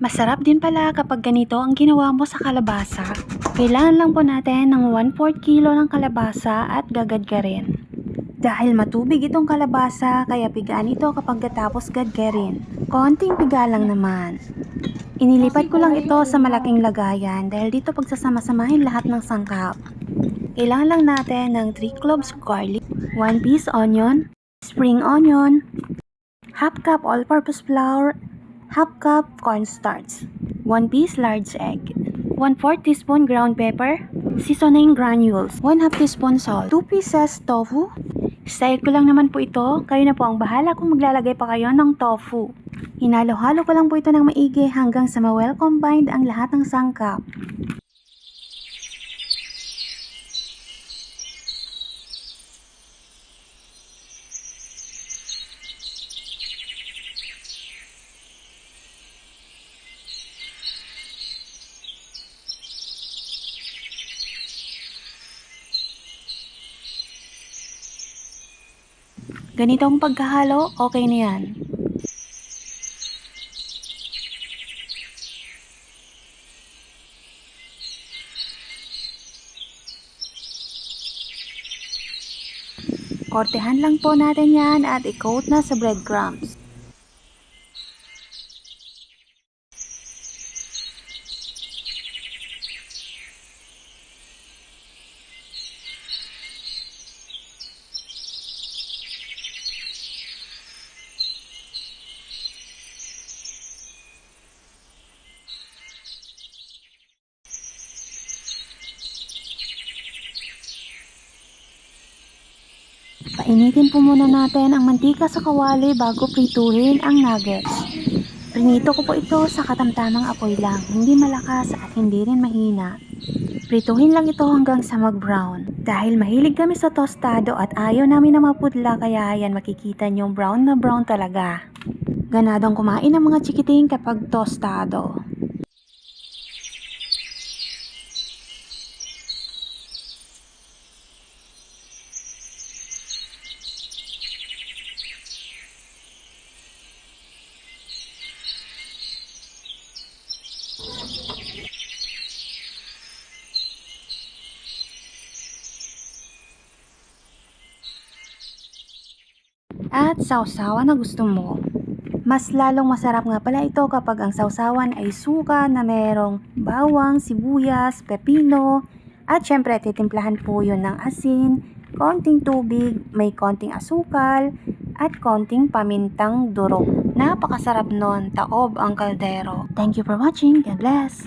Masarap din pala kapag ganito ang ginawa mo sa kalabasa. Kailangan lang po natin ng 1/4 kilo ng kalabasa at gagadgarin. Dahil matubig itong kalabasa, kaya pigaan ito kapag katapos gadgarin. Konting piga lang naman. Inilipat ko lang ito sa malaking lagayan dahil dito pagsasama-samahin lahat ng sangkap. Kailangan lang natin ng 3 cloves garlic, 1 piece onion, spring onion, half cup all-purpose flour, half cup cornstarch, 1 piece large egg, 1 4 teaspoon ground pepper, seasoning granules, 1 half teaspoon salt, 2 pieces tofu. Style ko lang naman po ito, kayo na po ang bahala kung maglalagay pa kayo ng tofu. Hinalo-halo ko lang po ito ng maigi hanggang sa ma-well combined ang lahat ng sangkap. Ganito ang pagkahalo, okay na yan. Kortehan lang po natin yan at i-coat na sa breadcrumbs. Painitin po muna natin ang mantika sa kawali bago prituhin ang nuggets. Prinito ko po ito sa katamtamang apoy lang, hindi malakas at hindi rin mahina. Prituhin lang ito hanggang sa mag-brown. Dahil mahilig kami sa tostado at ayaw namin na mapudla kaya yan makikita niyong brown na brown talaga. Ganadong kumain ng mga chikiting kapag tostado. At sausawan na gusto mo. Mas lalong masarap nga pala ito kapag ang sausawan ay suka na merong bawang, sibuyas, pepino, at syempre titimplahan po yun ng asin, konting tubig, may konting asukal, at konting pamintang durog. Napakasarap nun, taob ang kaldero. Thank you for watching. God bless!